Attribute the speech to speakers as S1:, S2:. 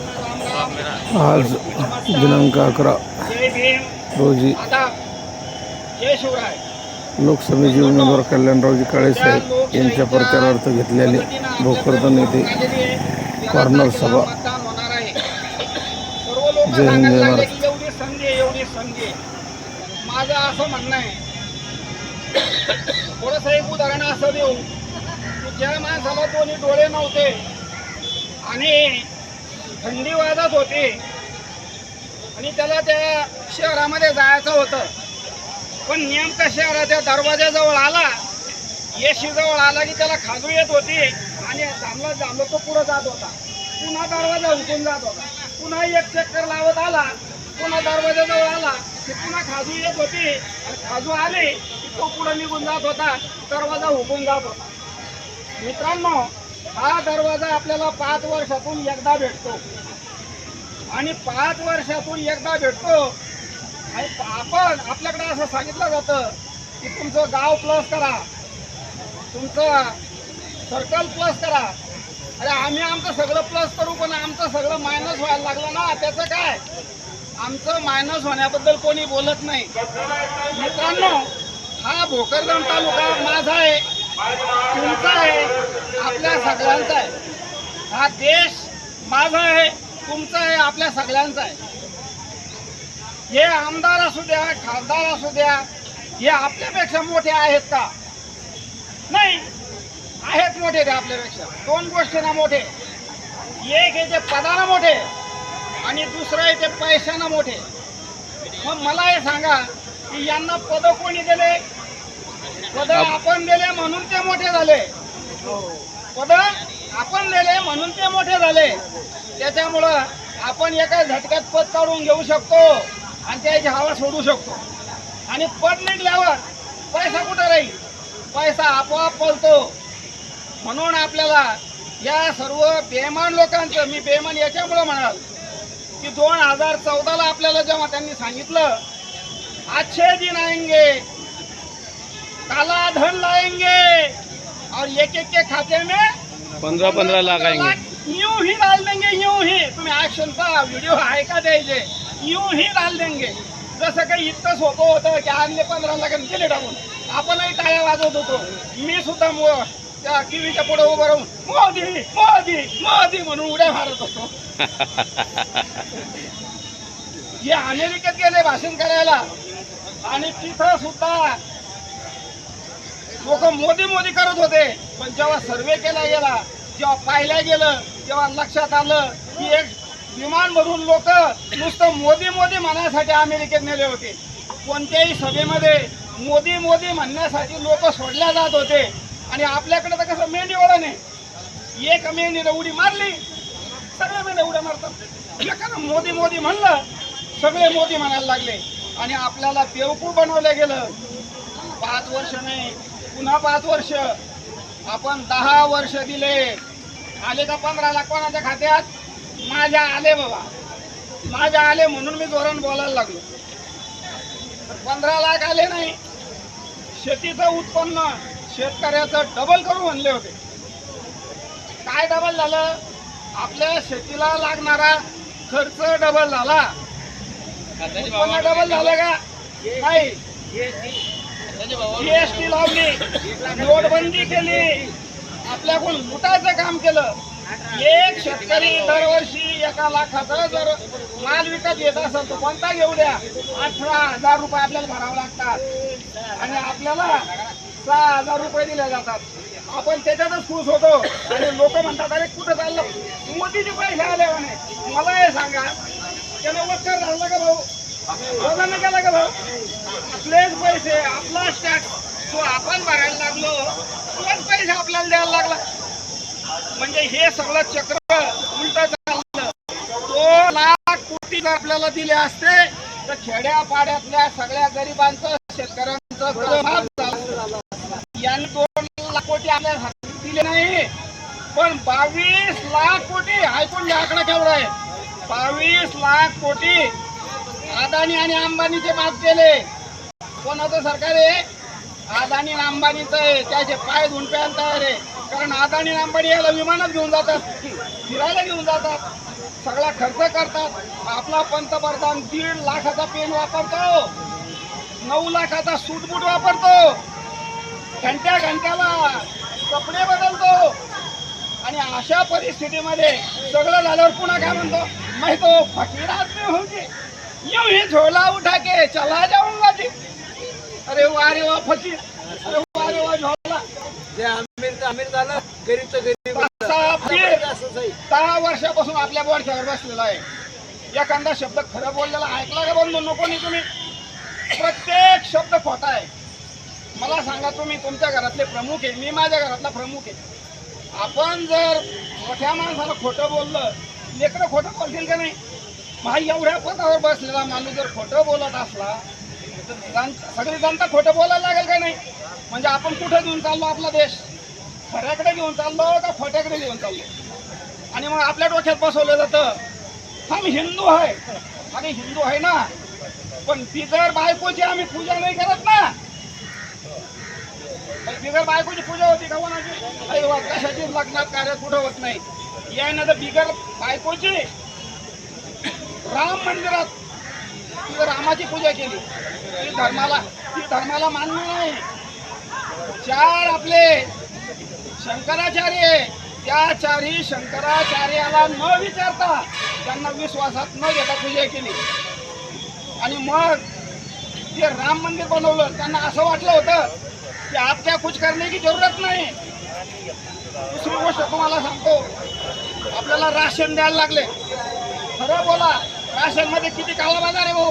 S1: आज दिनांक अकरा रोजी लोकसभेचे उमेदवार कल्याणरावजी काळेसाहेब यांच्या प्रचारार्थ घेतलेली भोकरदन येथे कॉर्नर सभा जय हिंद, जय महाराष्ट्र.
S2: माझं असं म्हणणं आहे थोडंसं एक उदाहरण असं देऊ की ज्या माणसाला दोन्ही डोळे नव्हते आणि थंडी वाजत होती. आणि त्याला त्या शहरामध्ये जायचं होतं. पण नेमका शहराच्या दरवाजाजवळ आला. येशीजवळ आला की त्याला खाजू येत होती. आणि थांबला थांबला तो पुढं जात होता. पुन्हा दरवाजा उठून जात होता. पुन्हा एक चक्कर लावत आला. पुन्हा दरवाजाजवळ आला की पुन्हा खाजू येत होती. आणि खाजू आली की तो पुढं निघून जात होता. दरवाजा हुकून जात होता. मित्रांनो हा दरवाजा आपल्याला पाच वर्षातून एकदा भेटतो. आणि पाच वर्षातून एकदा भेटतो. आणि आपण आपल्याकडे असं सांगितलं जातं की तुमचं गाव प्लस करा. तुमचं सर्कल प्लस करा. अरे आम्ही आमचं सगळं प्लस करू पण आमचं सगळं मायनस व्हायला लागलं ना त्याचं काय? आमचं मायनस होण्याबद्दल कोणी बोलत नाही. मित्रांनो हा भोकरदन तालुका माझा आहे. तुमचा आहे. आपल्या सगळ्यांचा आहे. हा देश माझा आहे तुमचा आहे आपल्या सगळ्यांचा आहे. हे आमदार असू द्या खासदार असू द्या हे आपल्यापेक्षा मोठे आहेत का? नाही आहेत मोठे ते आपल्यापेक्षा. दोन गोष्टींना मोठे. एक आहे ते पदानं मोठे आणि दुसरं आहे ते पैशानं मोठे. मग मला हे सांगा की यांना पद कोणी दिले? पद आपण दिले म्हणून ते मोठे झाले. पद आपण दिले म्हणून ते मोठे झाले. त्याच्यामुळं आपण एका झटक्यात पद काढून घेऊ शकतो आणि त्याची हवा सोडू शकतो. आणि पद निघल्यावर पैसा कुठं राहील? पैसा आपोआप पळतो. म्हणून आपल्याला या सर्व बेमान लोकांचं मी बेमान याच्यामुळं म्हणाल की दोन हजार चौदाला आपल्याला जेव्हा त्यांनी सांगितलं अच्छे दिन आएंगे काला धन लाएंगे और एक एक के खाते में
S1: पंधरा पंधरा लाख आएंगे।
S2: यूं ही डाल देंगे यूं ही। तुम्ही ऍक्शन पहा व्हिडिओ आहे का द्यायचे यूं ही डाल देंगे। जसं काही इतकं सोपं होतं की आणले पंधरा लाख आणि गेले टाकून आपणही टाळ्या वाजवत होतो मी सुद्धा मो त्या टीव्हीच्या पुढे उभं राहून मोदी मोदी मोदी म्हणून उड्या मारत होतो। हे अमेरिकेत गेले भाषण करायला. आणि तिथं सुद्धा लोक मोदी मोदी करत होते. पण जेव्हा सर्वे केला गेला जेव्हा पाहिल्या गेलं तेव्हा लक्षात आलं की एक विमान भरून लोक नुसतं मोदी मोदी म्हणण्यासाठी अमेरिकेत नेले होते. कोणत्याही सभेमध्ये मोदी मोदी म्हणण्यासाठी लोक सोडल्या जात होते. आणि आपल्याकडे तर कसं मेंढी वळण आहे. एक मेंढीला उडी मारली. सगळे मेंढ्या उड्या मारतात. एखादं मोदी मोदी म्हणलं सगळे मोदी म्हणायला लागले. आणि आपल्याला बेवकूफ बनवलं गेलं. पाच वर्ष नाही पुन्हा पाच वर्ष. आपण दहा वर्ष दिले. आले का पंधरा लाख कोणाच्या खात्यात? माझ्या आले बाबा. माझ्या आले म्हणून मी जोरान बोलायला लागलो. तर पंधरा लाख आले नाही. शेतीचं उत्पन्न शेतकऱ्याचं डबल करू म्हणले होते. काय डबल झालं? आपल्या शेतीला लागणारा खर्च डबल झाला. डबल झालं का? नाही. जीएसटी लावली. नोटबंदी केली. आपल्याकडून लुटायचं काम केलं. एक शेतकरी दरवर्षी एका लाखाचा जर माल विकत येत असेल तर कोणता घेऊ द्या? अठरा हजार रुपये आपल्याला भरावे लागतात. आणि आपल्याला सहा हजार रुपये दिले जातात. आपण त्याच्यातच खुश होतो. आणि लोक म्हणतात अरे कुठं चाललं? मोदीचे पैसे आले म्हणे मला हे सांगा त्यानं वक्कर झाला का भाऊ? केला का भाऊ? आपलेच पैसे आपला टॅक्स आपण भरायला लागलो. तोच पैसे आपल्याला द्यायला लागला. म्हणजे हे सगळं चक्र उलट चाललं. दोन लाख कोटी जर आपल्याला दिले असते तर खेड्यापाड्यातल्या सगळ्या गरिबांचं शेतकऱ्यांचं यांनी दोन लाख कोटी आपल्याला दिले नाही. पण बावीस लाख कोटी ऐकून आकडा केवढा आहे बावीस लाख कोटी अदानी आणि अंबानीचे माफ केले. कोणाचं सरकार? आहे अदानी आणि अंबानीचं आहे. त्याचे पाय धुवून तयार आहे. कारण अदानी आणि अंबानी याला विमानात घेऊन जातात. फिरायला घेऊन जातात. सगळा खर्च करतात. आपला पंतप्रधान दीड लाखाचा पेन वापरतो. नऊ लाखाचा सूटबूट वापरतो. घंट्या घंट्याला कपडे बदलतो. आणि अशा परिस्थितीमध्ये सगळं झाल्यावर पुन्हा काय म्हणतो? माहितो फकीर आदमी होंगे यूं ही झोला उठा के चला जाऊंगा जी। अरे वा रे वा फकीर अरे वा रे वा झोला।
S3: जे आमिर आमिर झालं गरीब तर गरीब
S2: दहा वर्षापासून आपल्या बोडख्यावर बसलेला आहे. एखादा शब्द खरं बोललेला ऐकला का बंधू? नको नाही तुम्ही. प्रत्येक शब्द खोटा आहे. मला सांगा तुम्ही तुमच्या घरातले प्रमुख आहे. मी माझ्या घरातला प्रमुख आहे. आपण जर मोठ्या माणसाला खोटं बोललं लेकरं खोटं बोलतील का नाही? भाई एवढ्या पदावर बसलेला माणूस जर खोटं बोलत असला तर सगळी जनता खोटं बोलायला लागेल का नाही? म्हणजे आपण कुठे घेऊन चाललो आपला देश? खऱ्याकडे घेऊन चाललो का खोट्याकडे घेऊन चाललो? आणि मग आपल्या डोक्यात बसवलं जातं हम हिंदू आहे अरे हिंदू आहे ना? पण बिगर बायकोची आम्ही पूजा नाही करत ना? बिगर बायकोची पूजा होती का कोणाची? अरे कशाची? लग्नात कार्य कुठं होत नाही? यायनं तर बिगर बायकोची राम मंदिरात तिथं रामाची पूजा केली. ती धर्माला ती धर्माला मान्य नाही. चार आपले शंकराचार्य त्या चारही शंकराचार्याला न विचारता त्यांना विश्वासात न घेता पूजा केली. आणि मग ते राम मंदिर बनवलं त्यांना असं वाटलं होतं की आपल्या कुछ करण्याची जरूरत नाही. दुसरी गोष्ट तुम्हाला सांगतो. आपल्याला राशन द्यायला लागले. खरं बोला. राशनमध्ये किती काळा बाजार आहे भाऊ?